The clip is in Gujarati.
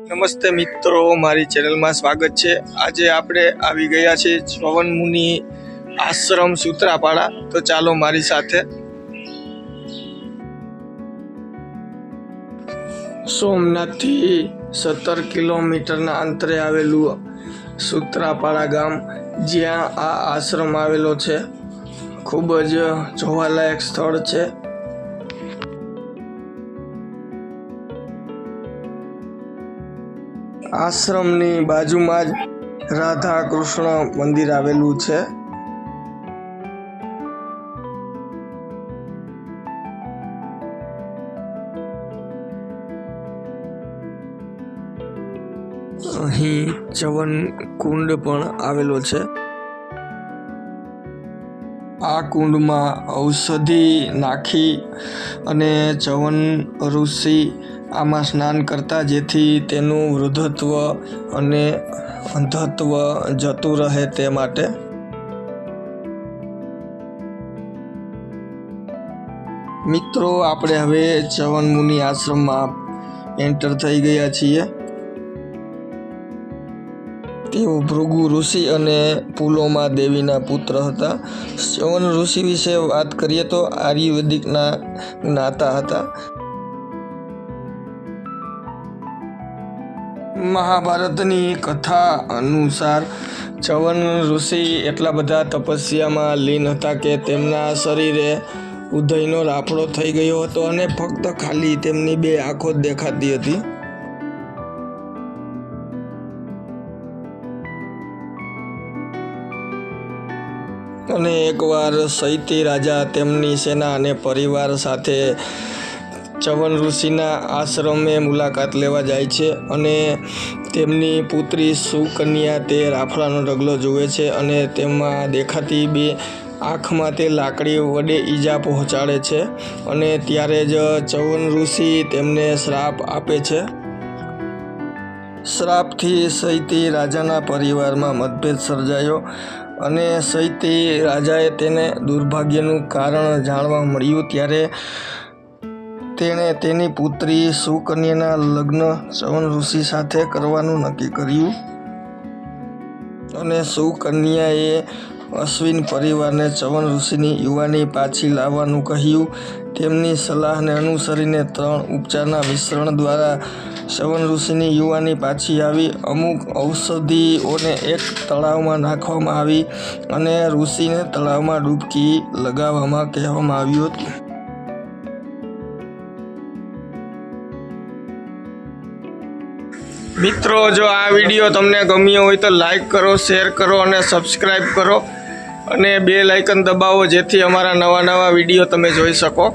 નમસ્તે મિત્રો, મારી ચેનલમાં સ્વાગત છે. આજે આપણે આવી ગયા છીએ ચવન મુનિ આશ્રમ સૂત્રાપાડા. તો ચાલો મારી સાથે. સોમનાથથી સત્તર કિલોમીટરના અંતરે આવેલું સૂત્રાપાડા ગામ, જ્યાં આ આશ્રમ આવેલો છે. ખૂબ જ જોવાલાયક સ્થળ છે. આશ્રમની બાજુમાં જ રાધા કૃષ્ણ મંદિર આવેલું છે. અહીં ચવન કુંડ પણ આવેલો છે. આ કુંડમાં ઔષધિ નાખી અને ચવન ઋષિ આમાં સ્નાન કરતા જેથી તેનું વૃદ્ધત્વ અને અંધત્વ જતું રહે તે માટે. મિત્રો, આપણે હવે ચવન મુનિ આશ્રમમાં એન્ટર થઈ ગયા છીએ. તેઓ ભૃગુ ઋષિ અને પુલોમા દેવીના પુત્ર હતા. ચવન ઋષિ વિશે વાત કરીએ તો આયુર્વેદિકના જ્ઞાતા હતા. મહાભારતની કથા અનુસાર ચવન ઋષિ એટલા બધા તપસ્યામાં લીન હતા કે તેમના શરીરે ઉદયનો રાફડો થઈ ગયો હતો અને ફક્ત ખાલી તેમની બે આંખો દેખાતી હતી. અને એકવાર સૈતી રાજા તેમની સેના અને પરિવાર સાથે ચવન ઋષિના આશ્રમે મુલાકાત લેવા જાય છે અને તેમની પુત્રી સુકન્યા તે રાફડાનો ઢગલો જુએ છે અને તેમાં દેખાતી બે આંખમાં તે લાકડી વડે ઈજા પહોંચાડે છે અને ત્યારે જ ચવન ઋષિ તેમને શ્રાપ આપે છે. શ્રાપથી સૈતી રાજાના પરિવારમાં મતભેદ સર્જાયો અને સૈતી રાજાએ તેને દુર્ભાગ્યનું કારણ જાણવા મળ્યું. ત્યારે તેણે તેની પુત્રી સુકન્યાના લગ્ન ચવન ઋષિ સાથે કરવાનું નક્કી કર્યું. અને સુકન્યાએ અશ્વિન પરિવારને ચવન ઋષિની યુવાની પાછી લાવવાનું કહ્યું. તેમની સલાહને અનુસરીને ત્રણ ઉપચારના મિશ્રણ દ્વારા ચવન ઋષિની યુવાની પાછી આવી. અમુક ઔષધિઓને એક તળાવમાં નાખવામાં આવી અને ઋષિને તળાવમાં ડૂબકી લગાવવામાં કહેવામાં આવ્યું હતું. મિત્રો, જો આ વીડિયો તમને ગમ્યો હોય તો લાઈક કરો શેર કરો અને સબસ્ક્રાઈબ કરો. અને બે લાઇકન દબાવો જેથી અમારા નવા નવા વીડિયો તમે જોઈ શકો.